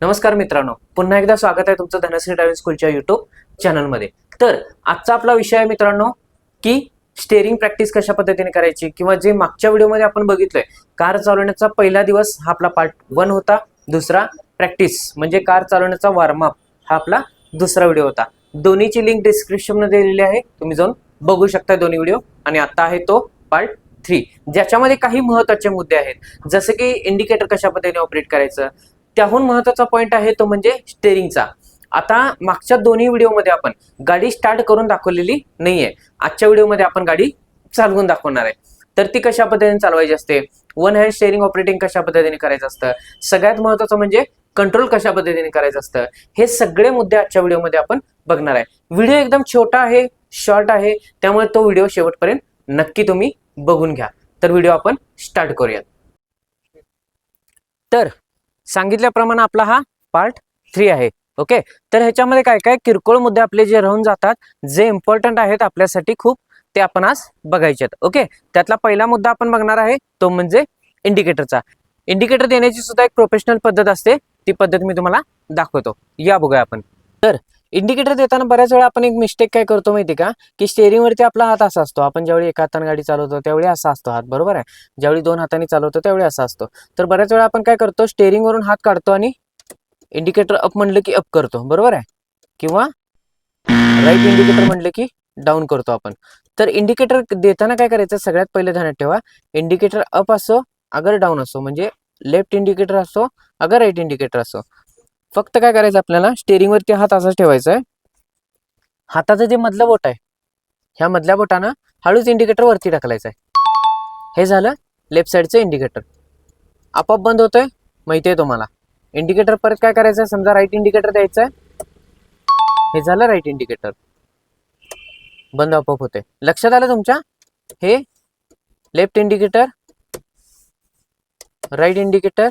नमस्कार मित्रांनो. पुन्हा एकदा स्वागत आहे तुमचं धनश्री ड्रायव्हिंग स्कूलच्या युट्यूब चॅनलमध्ये तर आजचा आपला विषय आहे मित्रांनो की स्टेअरिंग प्रॅक्टिस कशा पद्धतीने करायची किंवा जे मागच्या व्हिडिओमध्ये आपण बघितलंय कार चालवण्याचा पहिला दिवस हा आपला पार्ट वन होता दुसरा प्रॅक्टिस म्हणजे कार चालवण्याचा वॉर्मअप हा आपला दुसरा व्हिडिओ होता. दोन्हीची लिंक डिस्क्रिप्शनमध्ये दिलेली आहे तुम्ही जाऊन बघू शकता दोन्ही व्हिडिओ आणि आता आहे तो पार्ट थ्री ज्याच्यामध्ये काही महत्त्वाचे मुद्दे आहेत जसं की इंडिकेटर कशा पद्धतीने ऑपरेट करायचं त्याहून महत्त्वाचा पॉईंट आहे तो म्हणजे स्टेअरिंगचा आता मागच्या दोन्ही व्हिडिओमध्ये आपण गाडी स्टार्ट करून दाखवलेली नाहीये. आजच्या व्हिडिओमध्ये आपण गाडी चालवून दाखवणार आहे. तर ती कशा पद्धतीने चालवायची असते? वन हँड स्टेअरिंग ऑपरेटिंग कशा पद्धतीने करायचं असतं? सगळ्यात महत्वाचं म्हणजे कंट्रोल कशा पद्धतीने करायचं असतं? हे सगळे मुद्दे आजच्या व्हिडिओमध्ये आपण बघणार आहे. व्हिडिओ एकदम छोटा आहे शॉर्ट आहे त्यामुळे तो व्हिडिओ शेवटपर्यंत नक्की तुम्ही बघून घ्या. तर व्हिडिओ आपण स्टार्ट करूयात. तर सांगितल्याप्रमाणे आपला हा पार्ट थ्री आहे. ओके तर ह्याच्यामध्ये काय काय? किरकोळ मुद्दे आपले जे राहून जातात जे इम्पॉर्टंट आहेत आपल्यासाठी खूप ते आपण आज बघायचे आहेत. ओके त्यातला पहिला मुद्दा आपण बघणार आहे तो म्हणजे इंडिकेटरचा इंडिकेटर देण्याची सुद्धा एक प्रोफेशनल पद्धत असते. ती पद्धत मी तुम्हाला दाखवतो. या बघूया आपण. तर इंडिकेटर देताना बऱ्याच वेळा आपण एक मिस्टेक काय करतो माहिती का? की स्टेअरिंगवरती आपला हात असा असतो. आपण ज्यावेळी एका हाताने गाडी चालवतो त्यावेळी असा असतो हात. बरोबर आहे? ज्यावेळी दोन हाताने चालवतो त्यावेळी असा असतो. तर बऱ्याच वेळा आपण काय करतो? स्टेअरिंगवरून वरून हात काढतो आणि इंडिकेटर अप म्हणलं की अप करतो. बरोबर आहे? किंवा राईट इंडिकेटर म्हणलं की डाऊन करतो आपण. तर इंडिकेटर देताना काय करायचं? सगळ्यात पहिले ध्यानात ठेवा. इंडिकेटर अप असो अगर डाऊन असो म्हणजे लेफ्ट इंडिकेटर असो अगर राईट इंडिकेटर असो. फक्त काय करायचं आपल्याला? स्टेरिंगवरती हात असाच ठेवायचा आहे. हाताचं जे मधलं बोट आहे ह्या मधल्या बोटानं हळूच इंडिकेटर वरती टाकलायचं आहे. हे झालं लेफ्ट साईडचं इंडिकेटर आपोआप बंद होतोय माहिती आहे तुम्हाला. इंडिकेटर परत काय करायचं? समजा राईट इंडिकेटर द्यायचं आहे. हे झालं राईट इंडिकेटर बंद आपोआप होते लक्षात आलं तुमच्या? हे लेफ्ट इंडिकेटर राईट इंडिकेटर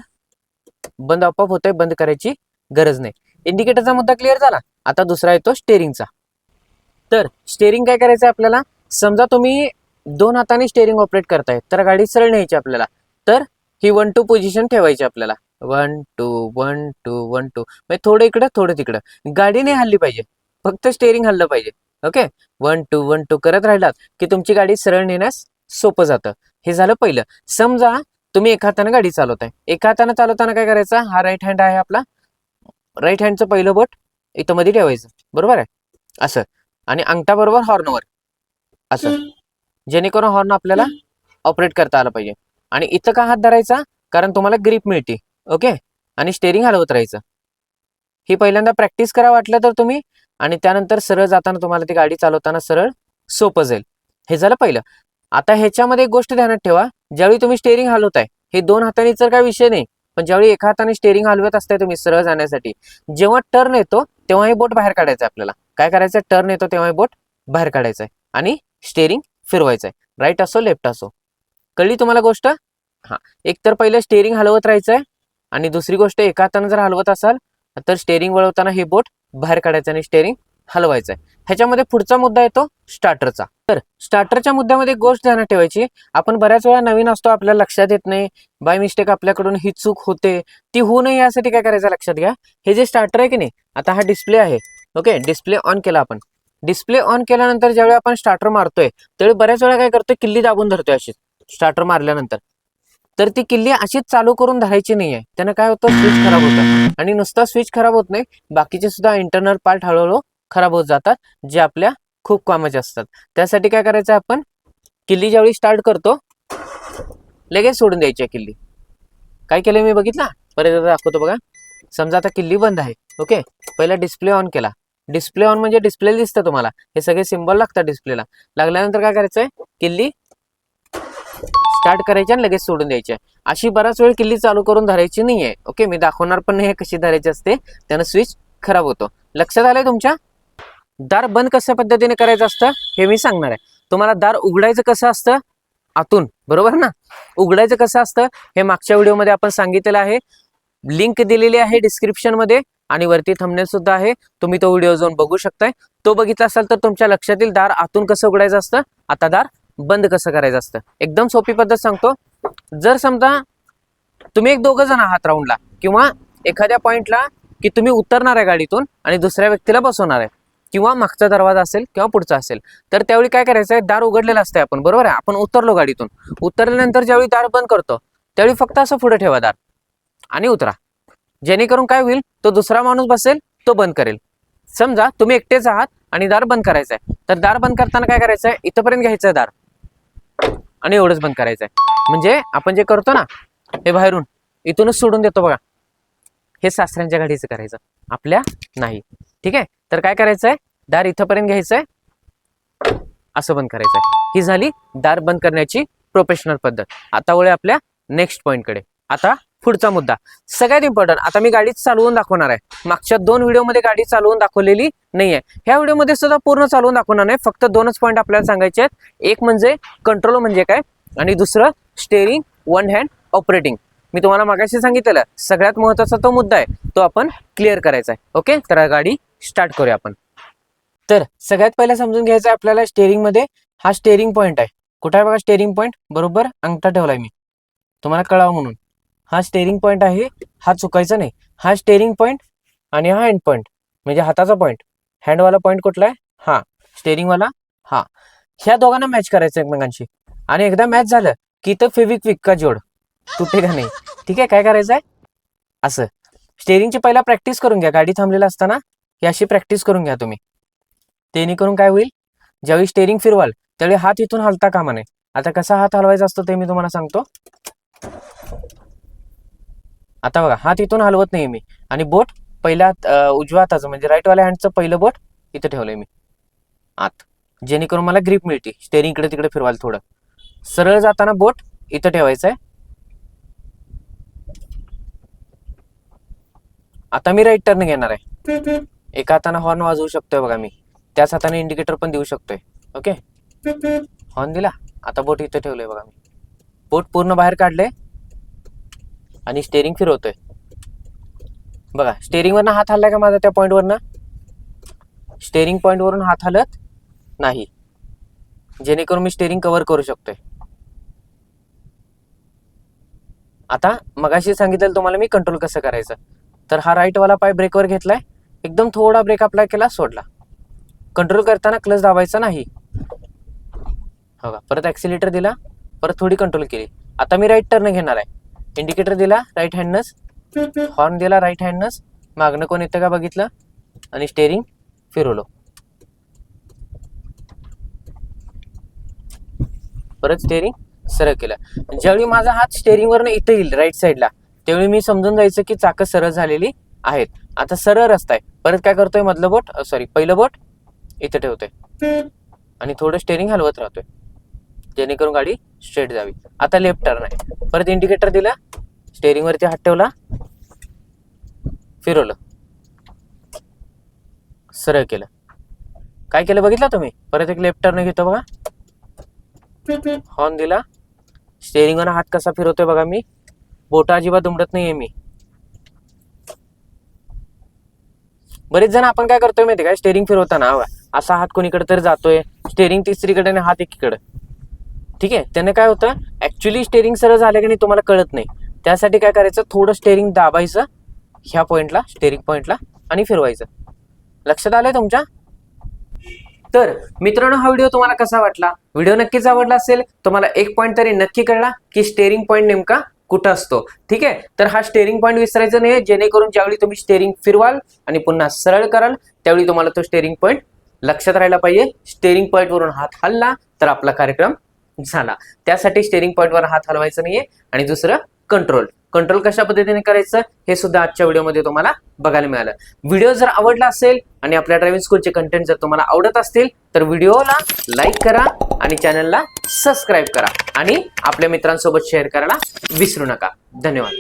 बंद आपोआप होतंय बंद करायची गरज नाही. इंडिकेटरचा मुद्दा क्लिअर झाला. आता दुसरा येतो स्टेअरिंगचा तर स्टेअरिंग काय करायचं आहे आपल्याला? समजा तुम्ही दोन हाताने स्टेअरिंग ऑपरेट करताय तर गाडी सरळ न्यायची आपल्याला. तर ही वन टू पोझिशन ठेवायची आपल्याला. One two one two one two म्हणजे थोडं इकडं थोडं तिकडं. गाडी नाही हल्ली पाहिजे. फक्त स्टेअरिंग हल्लं पाहिजे. Okay one two one two करत राहिलात की तुमची गाडी सरळ नेण्यास सोपं जातं. हे झालं पहिलं. समजा तुम्ही एका हाताने गाडी चालवताय. एका हाताने चालवताना काय करायचं? हा राईट हँड आहे आपला. राईट हँडचं पहिलं बोट इथं मध्ये ठेवायचं. बरोबर आहे? असं. आणि अंगठा बरोबर हॉर्नवर असं. जेणेकरून हॉर्न आपल्याला ऑपरेट करता आलं पाहिजे. आणि इथं का हात धरायचा? कारण तुम्हाला ग्रीप मिळते. ओके आणि स्टेअरिंग हलवत राहायचं. ही पहिल्यांदा प्रॅक्टिस करा वाटलं तर तुम्ही. आणि त्यानंतर सरळ जाताना तुम्हाला ती गाडी चालवताना सरळ सोपं जाईल. हे झालं पहिलं. आता ह्याच्यामध्ये एक गोष्ट ध्यानात ठेवा. ज्यावेळी तुम्ही स्टेअरिंग हलवताय हे दोन हाताने तर काय विषय नाही. पण ज्यावेळी एका हाताने स्टेअरिंग हलवत असताय तुम्ही सरळ जाण्यासाठी जेव्हा टर्न येतो तेव्हा हे बोट बाहेर काढायचं आहे आपल्याला. काय करायचं टर्न येतो तेव्हा हे बोट बाहेर काढायचं आहे. आणि स्टेअरिंग फिरवायचं आहे राईट असो लेफ्ट असो. कळली तुम्हाला गोष्ट? हां. एक तर पहिलं स्टेअरिंग हलवत राहायचं आहे आणि दुसरी गोष्ट एका हातानं जर हलवत असाल तर स्टेअरिंग वळवताना हे बोट बाहेर काढायचं आणि स्टेअरिंग हलवायचा आहे ह्याच्यामध्ये पुढचा मुद्दा येतो स्टार्टरचा तर स्टार्टरच्या मुद्द्यामध्ये गोष्ट ध्यानात ठेवायची. आपण बऱ्याच वेळा नवीन असतो आपल्याला लक्षात येत नाही. बाय मिस्टेक आपल्याकडून ही चूक होते. ती होऊ नये यासाठी काय करायचं लक्षात घ्या. हे जे स्टार्टर आहे की नाही आता हा डिस्प्ले आहे. ओके डिस्प्ले ऑन केला आपण. डिस्प्ले ऑन केल्यानंतर ज्यावेळी आपण स्टार्टर मारतोय त्यावेळी बऱ्याच वेळा काय करतोय किल्ली दाबून धरतोय अशी. स्टार्टर मारल्यानंतर. तर ती किल्ली अशीच चालू करून धरायची नाहीये. त्यानं काय होतं स्विच खराब होतं. आणि नुसता स्विच खराब होत नाही. बाकीचे सुद्धा इंटरनल पार्ट हळूहळू खराब होत जातात जे आपल्या खूप कामाचे असतात. त्यासाठी काय करायचं आपण? किल्ली ज्यावेळी स्टार्ट करतो लगेच सोडून द्यायची आहे किल्ली. काय केलं मी बघितला? परत दाखवतो बघा. समजा आता किल्ली बंद आहे ओके? पहिला डिस्प्ले ऑन केला. डिस्प्ले ऑन म्हणजे डिस्प्ले दिसतं तुम्हाला. हे सगळे सिम्बॉल लागतात डिस्प्लेला लागल्यानंतर काय करायचंय? किल्ली स्टार्ट करायची आणि लगेच सोडून द्यायची आहे. अशी बराच वेळ किल्ली चालू करून धरायची नाहीये ओके? मी दाखवणार पण नाही कशी धरायची असते. त्यानं स्विच खराब होतो. लक्षात आलंय तुमच्या? दार बंद कशा पद्धतीने करायचं असतं हे मी सांगणार आहे. तुम्हाला दार उघडायचं कसं असतं? आतून बरोबर ना? उघडायचं कसं असतं? हे मागच्या व्हिडिओमध्ये आपण सांगितलेलं आहे. लिंक दिलेली आहे डिस्क्रिप्शनमध्ये आणि वरती थंबनेल सुद्धा आहे. तुम्ही तो व्हिडिओ जाऊन बघू शकताय. तो बघितला असाल तर तुमच्या लक्षातील दार आतून कसं उघडायचं असतं? आता दार बंद कसं करायचं असतं? एकदम सोपी पद्धत सांगतो. जर समजा तुम्ही एक दोघं जण आहात राऊंडला किंवा एखाद्या पॉईंटला की तुम्ही उतरणार आहे गाडीतून आणि दुसऱ्या व्यक्तीला बसवणार आहे. किंवा मागचा दरवाजा असेल किंवा पुढचा असेल तर त्यावेळी काय करायचं आहे? दार उघडलेलं असतंय आपण बरोबर आहे? आपण उतरलो गाडीतून. उतरल्यानंतर ज्यावेळी दार बंद करतो त्यावेळी फक्त असं पुढे ठेवा दार आणि उतरा. जेणेकरून काय होईल? तो दुसरा माणूस बसेल तो बंद करेल. समजा तुम्ही एकटेच आहात आणि दार बंद करायचं आहे तर दार बंद करताना काय करायचं आहे? इथंपर्यंत घ्यायचं आहे दार आणि एवढंच बंद करायचं आहे. म्हणजे आपण जे करतो ना हे बाहेरून इथूनच सोडून देतो बघा. हे सासऱ्यांच्या गाडीचं करायचं आपल्या नाही. ठीक आहे? तर काय करायचं आहे दार इथंपर्यंत घ्यायचं आहे असं बंद करायचं आहे ही झाली दार बंद करण्याची प्रोफेशनल पद्धत. आता वळे आपल्या नेक्स्ट पॉईंटकडे आता पुढचा मुद्दा. सगळ्यात इम्पॉर्टंट आता मी गाडी चालवून दाखवणार आहे. मागच्या दोन व्हिडिओमध्ये गाडी चालवून दाखवलेली नाही आहे ह्या व्हिडिओमध्ये सुद्धा पूर्ण चालवून दाखवणार नाही. फक्त दोनच पॉईंट आपल्याला सांगायचे आहेत. एक म्हणजे कंट्रोल म्हणजे काय? आणि दुसरं स्टेअरिंग वन हँड ऑपरेटिंग मी तुम्हाला मागाशी सांगितलेलं सगळ्यात महत्त्वाचा तो मुद्दा आहे. तो आपण क्लिअर करायचा आहे. ओके तर गाडी स्टार्ट करूया आपण. तर सगळ्यात पहिला समजून घ्यायचं आहे आपल्याला स्टेअरिंगमध्ये हा स्टेअरिंग पॉईंट आहे. कुठे आहे बघा स्टेअरिंग पॉईंट बरोबर अंगठा ठेवलाय मी. तुम्हाला कळावं म्हणून. हा स्टेअरिंग पॉईंट आहे हा चुकायचा नाही. हा स्टेअरिंग पॉईंट आणि हा हँड पॉईंट म्हणजे हाताचा पॉईंट हँडवाला पॉईंट कुठला आहे? हा. स्टेअरिंगवाला हा. ह्या दोघांना मॅच करायचं एकमेकांशी. आणि एकदा मॅच झालं की तर फेविक्विक का जोड. तुटे का नाही? ठीक आहे काय करायचं आहे असं स्टेअरिंगची पहिला प्रॅक्टिस करून घ्या. गाडी थांबलेला असताना ही अशी प्रॅक्टिस करून घ्या तुम्ही. करून काय होईल? ज्यावेळी स्टेरिंग फिरवाल त्यावेळी हात इथून हलता कामा नये. आता कसा हात हलवायचा असतो ते मी तुम्हाला सांगतो. आता बघा हात इथून हलवत नाही मी. आणि बोट पहिल्या उजव्या हाताचं म्हणजे राईटवाल्या हँडचं पहिलं बोट इथं ठेवलंय मी. आत. जेणेकरून मला ग्रीप मिळते. स्टेअरिंग इकडे तिकडे फिरवाल थोडं. सरळ जाताना बोट इथं ठेवायचं आहे आता मी राईट टर्न घेणार आहे. एका हाताने हॉर्न वाजवू शकतोय बघा मी. त्याच हाताने इंडिकेटर पण देऊ शकतोय. ओके हॉर्न दिला. आता बोट इथे ठेवलंय बघा मी. बोट पूर्ण बाहेर काढले आणि स्टेरिंग फिरवतोय. बघा स्टेअरिंग वरनं हात हल्लाय का माझा त्या पॉइंट वरनं? स्टेअरिंग पॉइंट वरून हात हलत नाही. जेणेकरून मी स्टेअरिंग कव्हर करू शकतोय. आता मगाशी सांगितलं तुम्हाला मी कंट्रोल कसं करायचं. तर हा राईट वाला पाय ब्रेकवर घेतलाय. एकदम थोडा ब्रेक अप्लाय केला सोडला. कंट्रोल करताना क्लच दाबायचा नाही. हो का परत ॲक्सिलेटर दिला परत थोडी कंट्रोल केली. आता मी राईट टर्न घेणार आहे. इंडिकेटर दिला राईट हँडनच हॉर्न दिला राईट हँडनच मागणं कोण येतं का बघितलं? आणि स्टेअरिंग फिरवलो. परत स्टेअरिंग सरळ केलं. ज्यावेळी माझा हात स्टेअरिंगवरनं इथं येईल राईट साईडला त्यावेळी मी समजून जायचं की चाकं सरळ झालेली आहेत. आता सरळ रस्ता आहे. परत काय करतोय मधलं बोट? सॉरी पहिलं बोट इथे ठेवतोय. आणि थोडं स्टेअरिंग हलवत राहतोय. जेणेकरून गाडी स्ट्रेट जावी. आता लेफ्ट टर्न आहे. परत इंडिकेटर दिला. स्टेअरिंग वरती हात ठेवला. फिरवलं. सरळ केलं. काय केलं बघितलं तुम्ही? परत एक लेफ्ट टर्न घेतो बघा. हॉर्न दिला. स्टेअरिंग हात कसा फिरवतोय बघा मी. बोटा अजिबात दुमडत नाहीये मी. बरेच जण आपण काय करतोय माहिती काय स्टेरिंग फिरवताना असा हात कोणीकडे तरी जातोय. स्टेअरिंग तिसरीकडे आणि हात एकीकडे. ठीक आहे? त्याने काय होतं? ऍक्च्युली स्टेरिंग सरळ झालं की नाही तुम्हाला कळत नाही. त्यासाठी काय करायचं? थोडं स्टेअरिंग दाबायचं ह्या पॉइंटला स्टेअरिंग पॉइंटला आणि फिरवायचं. लक्षात आलंय तुमच्या? तर मित्रांनो हा व्हिडिओ तुम्हाला कसा वाटला? व्हिडिओ नक्कीच आवडला असेल. तुम्हाला एक पॉईंट तरी नक्की कळला की स्टेअरिंग पॉईंट नेमका कुठं असतो? ठीक आहे? तर हा स्टेअरिंग पॉईंट विसरायचं नाही जेणेकरून ज्यावेळी तुम्ही स्टेअरिंग फिरवाल आणि पुन्हा सरळ कराल त्यावेळी तुम्हाला तो स्टेअरिंग पॉईंट लक्षात राहायला पाहिजे. स्टेअरिंग पॉईंटवरून हात हलला तर आपला कार्यक्रम झाला. त्यासाठी स्टेअरिंग पॉईंट वर हात हलवायचा नाहीये आणि दुसरं कंट्रोल कंट्रोल कशा पद्धतीने करायचं हे सुद्धा आजच्या व्हिडिओमध्ये तुम्हाला बघायला मिळालं. व्हिडिओ जर आवडला असेल आणि आपल्या ड्रायव्हिंग स्कूलचे कंटेंट जर तुम्हाला आवडत असतील तर व्हिडिओला लाईक करा आणि चॅनलला सबस्क्राईब करा. आणि आपल्या मित्रांसोबत शेअर करायला विसरू नका. धन्यवाद.